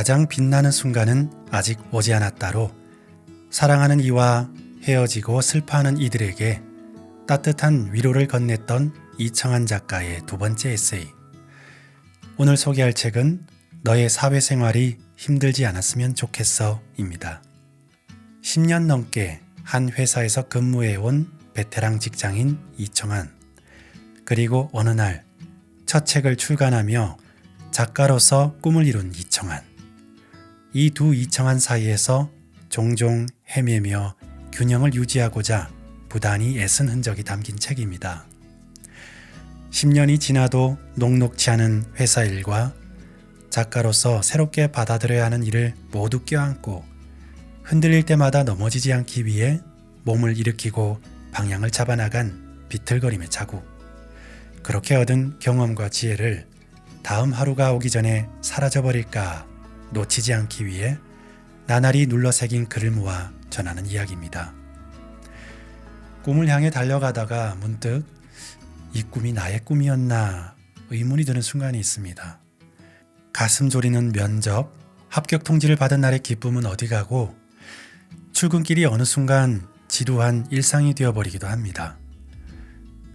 가장 빛나는 순간은 아직 오지 않았다로 사랑하는 이와 헤어지고 슬퍼하는 이들에게 따뜻한 위로를 건넸던 이청한 작가의 두 번째 에세이. 오늘 소개할 책은 너의 사회생활이 힘들지 않았으면 좋겠어 입니다. 10년 넘게 한 회사에서 근무해온 베테랑 직장인 이청한. 그리고 어느 날 첫 책을 출간하며 작가로서 꿈을 이룬 이청한. 이 두 이청한 사이에서 종종 헤매며 균형을 유지하고자 부단히 애쓴 흔적이 담긴 책입니다. 10년이 지나도 녹록치 않은 회사 일과 작가로서 새롭게 받아들여야 하는 일을 모두 껴안고 흔들릴 때마다 넘어지지 않기 위해 몸을 일으키고 방향을 잡아나간 비틀거림의 자국. 그렇게 얻은 경험과 지혜를 다음 하루가 오기 전에 사라져버릴까 놓치지 않기 위해 나날이 눌러새긴 글을 모아 전하는 이야기입니다. 꿈을 향해 달려가다가 문득 이 꿈이 나의 꿈이었나 의문이 드는 순간이 있습니다. 가슴 졸이는 면접, 합격 통지를 받은 날의 기쁨은 어디 가고 출근길이 어느 순간 지루한 일상이 되어버리기도 합니다.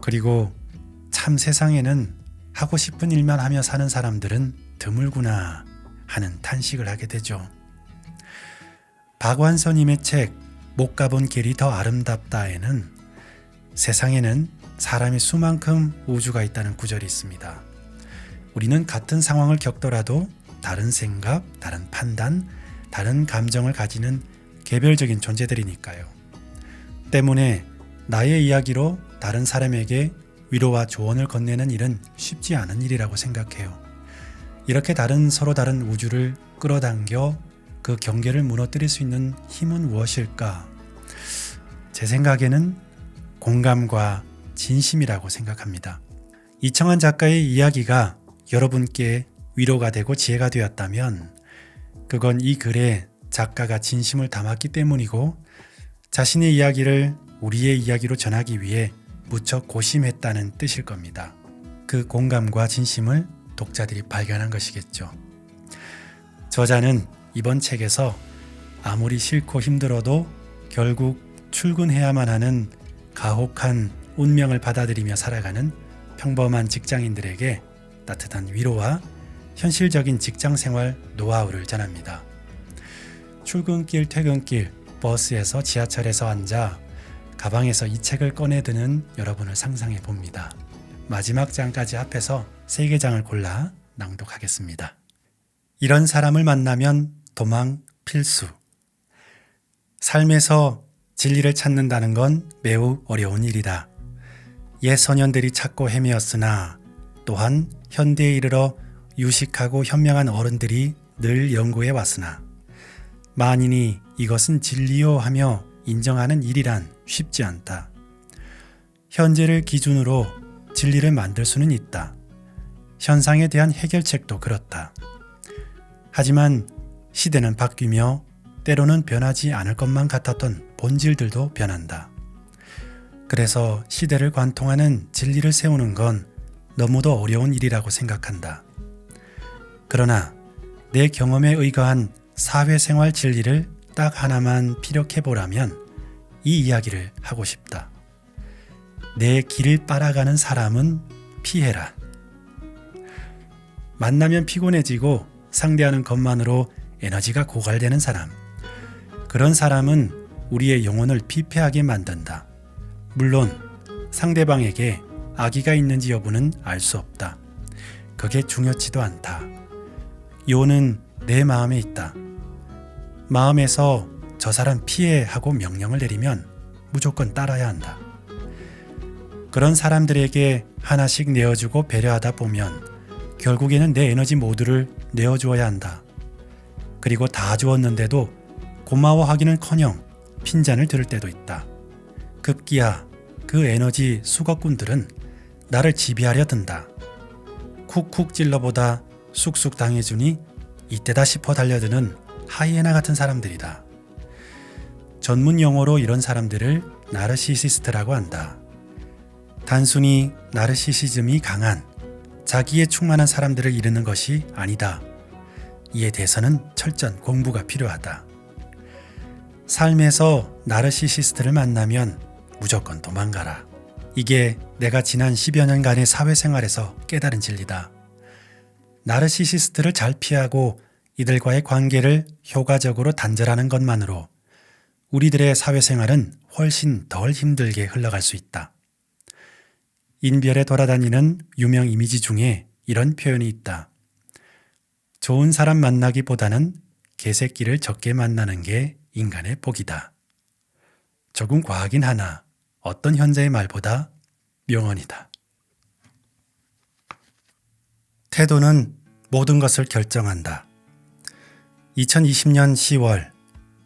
그리고 참 세상에는 하고 싶은 일만 하며 사는 사람들은 드물구나 하는 탄식을 하게 되죠. 박완서님의 책 못 가본 길이 더 아름답다에는 세상에는 사람이 수만큼 우주가 있다는 구절이 있습니다. 우리는 같은 상황을 겪더라도 다른 생각, 다른 판단, 다른 감정을 가지는 개별적인 존재들이니까요. 때문에 나의 이야기로 다른 사람에게 위로와 조언을 건네는 일은 쉽지 않은 일이라고 생각해요. 이렇게 다른 서로 다른 우주를 끌어당겨 그 경계를 무너뜨릴 수 있는 힘은 무엇일까? 제 생각에는 공감과 진심이라고 생각합니다. 이청한 작가의 이야기가 여러분께 위로가 되고 지혜가 되었다면 그건 이 글에 작가가 진심을 담았기 때문이고 자신의 이야기를 우리의 이야기로 전하기 위해 무척 고심했다는 뜻일 겁니다. 그 공감과 진심을 독자들이 발견한 것이겠죠. 저자는 이번 책에서 아무리 싫고 힘들어도 결국 출근해야만 하는 가혹한 운명을 받아들이며 살아가는 평범한 직장인들에게 따뜻한 위로와 현실적인 직장 생활 노하우를 전합니다. 출근길, 퇴근길, 버스에서 지하철에서 앉아 가방에서 이 책을 꺼내 드는 여러분을 상상해 봅니다. 마지막 장까지 합해서 세 개 장을 골라 낭독하겠습니다. 이런 사람을 만나면 도망 필수. 삶에서 진리를 찾는다는 건 매우 어려운 일이다. 옛 소년들이 찾고 헤매었으나 또한 현대에 이르러 유식하고 현명한 어른들이 늘 연구해 왔으나 만인이 이것은 진리요 하며 인정하는 일이란 쉽지 않다. 현재를 기준으로 진리를 만들 수는 있다. 현상에 대한 해결책도 그렇다. 하지만 시대는 바뀌며 때로는 변하지 않을 것만 같았던 본질들도 변한다. 그래서 시대를 관통하는 진리를 세우는 건 너무도 어려운 일이라고 생각한다. 그러나 내 경험에 의거한 사회생활 진리를 딱 하나만 피력해 보라면 이 이야기를 하고 싶다. 내 길을 빨아가는 사람은 피해라. 만나면 피곤해지고 상대하는 것만으로 에너지가 고갈되는 사람. 그런 사람은 우리의 영혼을 피폐하게 만든다. 물론 상대방에게 악의가 있는지 여부는 알 수 없다. 그게 중요치도 않다. 요는 내 마음에 있다. 마음에서 저 사람 피해 하고 명령을 내리면 무조건 따라야 한다. 그런 사람들에게 하나씩 내어주고 배려하다 보면 결국에는 내 에너지 모두를 내어주어야 한다. 그리고 다 주었는데도 고마워하기는 커녕 핀잔을 들을 때도 있다. 급기야 그 에너지 수거꾼들은 나를 지배하려 든다. 쿡쿡 찔러보다 쑥쑥 당해주니 이때다 싶어 달려드는 하이에나 같은 사람들이다. 전문 용어로 이런 사람들을 나르시시스트라고 한다. 단순히 나르시시즘이 강한 자기에 충만한 사람들을 이르는 것이 아니다. 이에 대해서는 철저한 공부가 필요하다. 삶에서 나르시시스트를 만나면 무조건 도망가라. 이게 내가 지난 10여 년간의 사회생활에서 깨달은 진리다. 나르시시스트를 잘 피하고 이들과의 관계를 효과적으로 단절하는 것만으로 우리들의 사회생활은 훨씬 덜 힘들게 흘러갈 수 있다. 인별에 돌아다니는 유명 이미지 중에 이런 표현이 있다. 좋은 사람 만나기보다는 개새끼를 적게 만나는 게 인간의 복이다. 조금 과하긴 하나 어떤 현자의 말보다 명언이다. 태도는 모든 것을 결정한다. 2020년 10월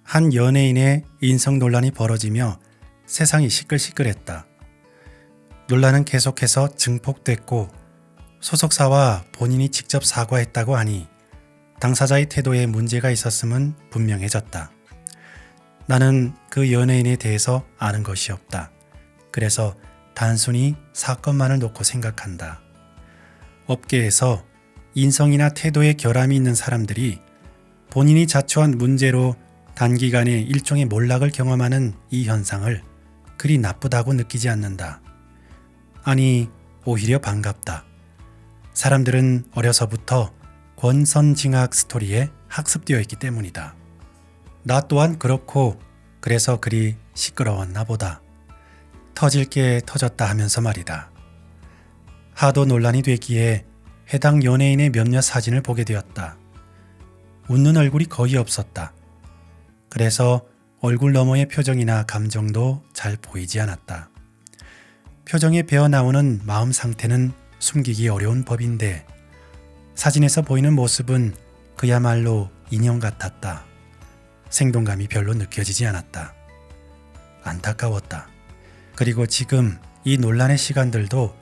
한 연예인의 인성 논란이 벌어지며 세상이 시끌시끌했다. 논란은 계속해서 증폭됐고 소속사와 본인이 직접 사과했다고 하니 당사자의 태도에 문제가 있었음은 분명해졌다. 나는 그 연예인에 대해서 아는 것이 없다. 그래서 단순히 사건만을 놓고 생각한다. 업계에서 인성이나 태도에 결함이 있는 사람들이 본인이 자초한 문제로 단기간에 일종의 몰락을 경험하는 이 현상을 그리 나쁘다고 느끼지 않는다. 아니, 오히려 반갑다. 사람들은 어려서부터 권선징악 스토리에 학습되어 있기 때문이다. 나 또한 그렇고 그래서 그리 시끄러웠나 보다. 터질 게 터졌다 하면서 말이다. 하도 논란이 되기에 해당 연예인의 몇몇 사진을 보게 되었다. 웃는 얼굴이 거의 없었다. 그래서 얼굴 너머의 표정이나 감정도 잘 보이지 않았다. 표정에 배어 나오는 마음 상태는 숨기기 어려운 법인데 사진에서 보이는 모습은 그야말로 인형 같았다. 생동감이 별로 느껴지지 않았다. 안타까웠다. 그리고 지금 이 논란의 시간들도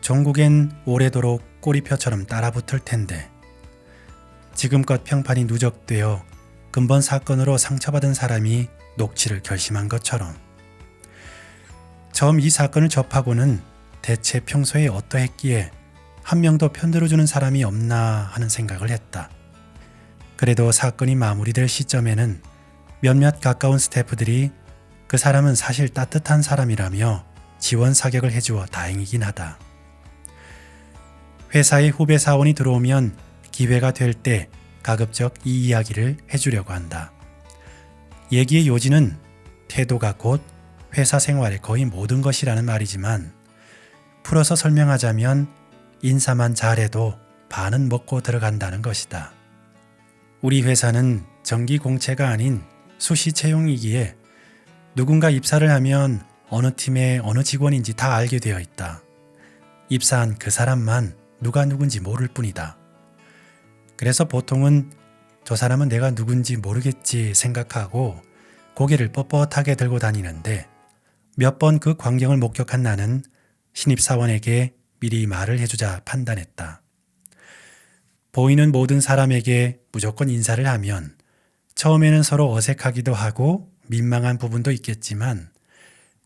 전국엔 오래도록 꼬리표처럼 따라붙을 텐데 지금껏 평판이 누적되어 근본 사건으로 상처받은 사람이 녹취를 결심한 것처럼 처음 이 사건을 접하고는 대체 평소에 어떠했기에 한 명도 편들어주는 사람이 없나 하는 생각을 했다. 그래도 사건이 마무리될 시점에는 몇몇 가까운 스태프들이 그 사람은 사실 따뜻한 사람이라며 지원 사격을 해주어 다행이긴 하다. 회사에 후배 사원이 들어오면 기회가 될 때 가급적 이 이야기를 해주려고 한다. 얘기의 요지는 태도가 곧 회사 생활의 거의 모든 것이라는 말이지만 풀어서 설명하자면 인사만 잘해도 반은 먹고 들어간다는 것이다. 우리 회사는 정기 공채가 아닌 수시 채용이기에 누군가 입사를 하면 어느 팀의 어느 직원인지 다 알게 되어 있다. 입사한 그 사람만 누가 누군지 모를 뿐이다. 그래서 보통은 저 사람은 내가 누군지 모르겠지 생각하고 고개를 뻣뻣하게 들고 다니는데 몇 번 그 광경을 목격한 나는 신입사원에게 미리 말을 해주자 판단했다. 보이는 모든 사람에게 무조건 인사를 하면 처음에는 서로 어색하기도 하고 민망한 부분도 있겠지만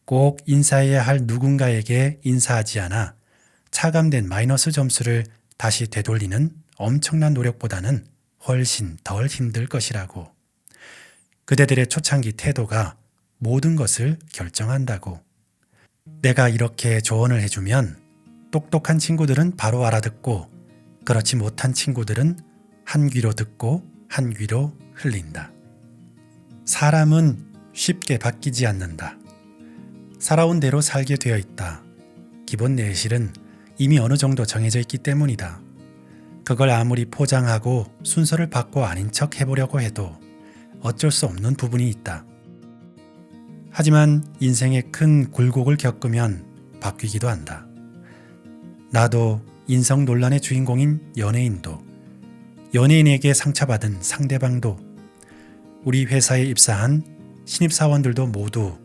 꼭 인사해야 할 누군가에게 인사하지 않아 차감된 마이너스 점수를 다시 되돌리는 엄청난 노력보다는 훨씬 덜 힘들 것이라고. 그대들의 초창기 태도가 모든 것을 결정한다고. 내가 이렇게 조언을 해주면 똑똑한 친구들은 바로 알아듣고 그렇지 못한 친구들은 한 귀로 듣고 한 귀로 흘린다. 사람은 쉽게 바뀌지 않는다. 살아온 대로 살게 되어 있다. 기본 내실은 이미 어느 정도 정해져 있기 때문이다. 그걸 아무리 포장하고 순서를 바꿔 아닌 척 해보려고 해도 어쩔 수 없는 부분이 있다. 하지만 인생의 큰 굴곡을 겪으면 바뀌기도 한다. 나도 인성 논란의 주인공인 연예인도 연예인에게 상처받은 상대방도 우리 회사에 입사한 신입사원들도 모두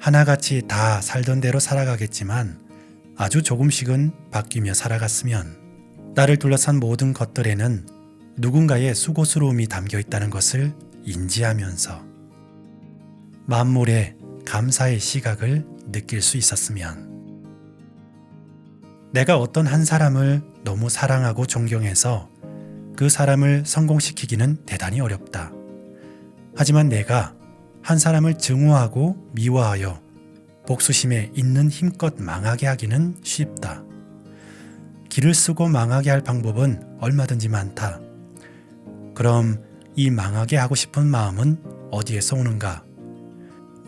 하나같이 다 살던 대로 살아가겠지만 아주 조금씩은 바뀌며 살아갔으면 나를 둘러싼 모든 것들에는 누군가의 수고스러움이 담겨 있다는 것을 인지하면서 만물의 감사의 시각을 느낄 수 있었으면 내가 어떤 한 사람을 너무 사랑하고 존경해서 그 사람을 성공시키기는 대단히 어렵다. 하지만 내가 한 사람을 증오하고 미워하여 복수심에 있는 힘껏 망하게 하기는 쉽다. 길을 쓰고 망하게 할 방법은 얼마든지 많다. 그럼 이 망하게 하고 싶은 마음은 어디에서 오는가?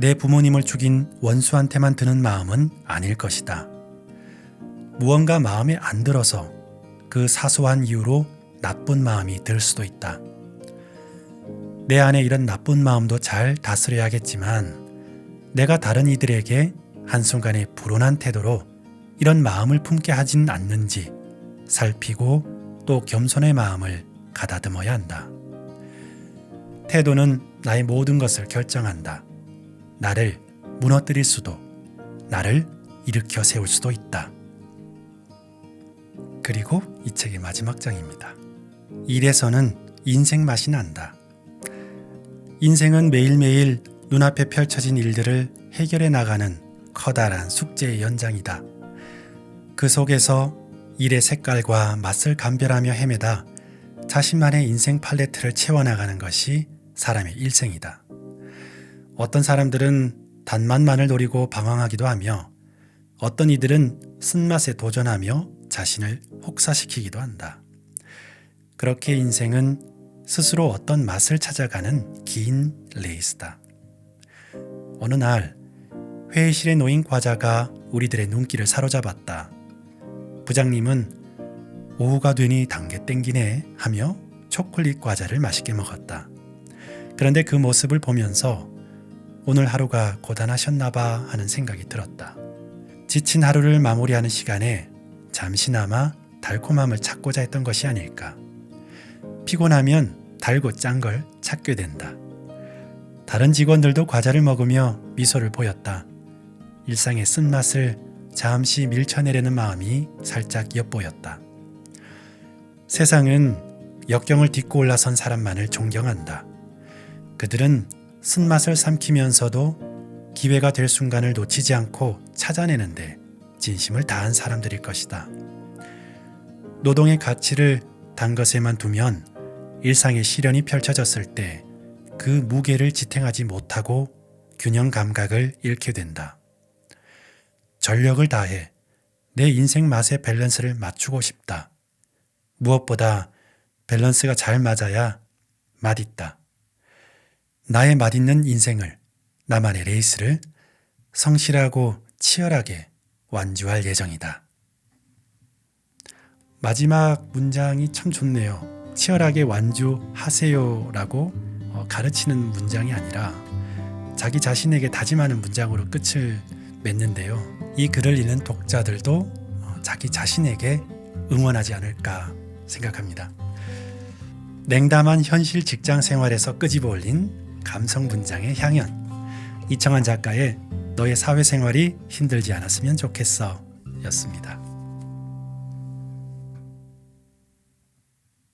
내 부모님을 죽인 원수한테만 드는 마음은 아닐 것이다. 무언가 마음에 안 들어서 그 사소한 이유로 나쁜 마음이 들 수도 있다. 내 안에 이런 나쁜 마음도 잘 다스려야겠지만 내가 다른 이들에게 한순간에 불온한 태도로 이런 마음을 품게 하진 않는지 살피고 또 겸손의 마음을 가다듬어야 한다. 태도는 나의 모든 것을 결정한다. 나를 무너뜨릴 수도, 나를 일으켜 세울 수도 있다. 그리고 이 책의 마지막 장입니다. 일에서는 인생 맛이 난다. 인생은 매일매일 눈앞에 펼쳐진 일들을 해결해 나가는 커다란 숙제의 연장이다. 그 속에서 일의 색깔과 맛을 감별하며 헤매다 자신만의 인생 팔레트를 채워나가는 것이 사람의 일생이다. 어떤 사람들은 단맛만을 노리고 방황하기도 하며 어떤 이들은 쓴맛에 도전하며 자신을 혹사시키기도 한다. 그렇게 인생은 스스로 어떤 맛을 찾아가는 긴 레이스다. 어느 날 회의실에 놓인 과자가 우리들의 눈길을 사로잡았다. 부장님은 오후가 되니 단게 땡기네 하며 초콜릿 과자를 맛있게 먹었다. 그런데 그 모습을 보면서 오늘 하루가 고단하셨나봐 하는 생각이 들었다. 지친 하루를 마무리하는 시간에 잠시나마 달콤함을 찾고자 했던 것이 아닐까. 피곤하면 달고 짠 걸 찾게 된다. 다른 직원들도 과자를 먹으며 미소를 보였다. 일상의 쓴맛을 잠시 밀쳐내려는 마음이 살짝 엿보였다. 세상은 역경을 딛고 올라선 사람만을 존경한다. 그들은 쓴맛을 삼키면서도 기회가 될 순간을 놓치지 않고 찾아내는데 진심을 다한 사람들일 것이다. 노동의 가치를 단 것에만 두면 일상의 시련이 펼쳐졌을 때 그 무게를 지탱하지 못하고 균형 감각을 잃게 된다. 전력을 다해 내 인생 맛의 밸런스를 맞추고 싶다. 무엇보다 밸런스가 잘 맞아야 맛있다. 나의 맛있는 인생을, 나만의 레이스를 성실하고 치열하게 완주할 예정이다. 마지막 문장이 참 좋네요. 치열하게 완주하세요 라고 어, 가르치는 문장이 아니라 자기 자신에게 다짐하는 문장으로 끝을 맺는데요. 이 글을 읽는 독자들도 어, 자기 자신에게 응원하지 않을까 생각합니다. 냉담한 현실 직장 생활에서 끄집어 올린 감성 문장의 향연. 이청한 작가의 너의 사회생활이 힘들지 않았으면 좋겠어 였습니다.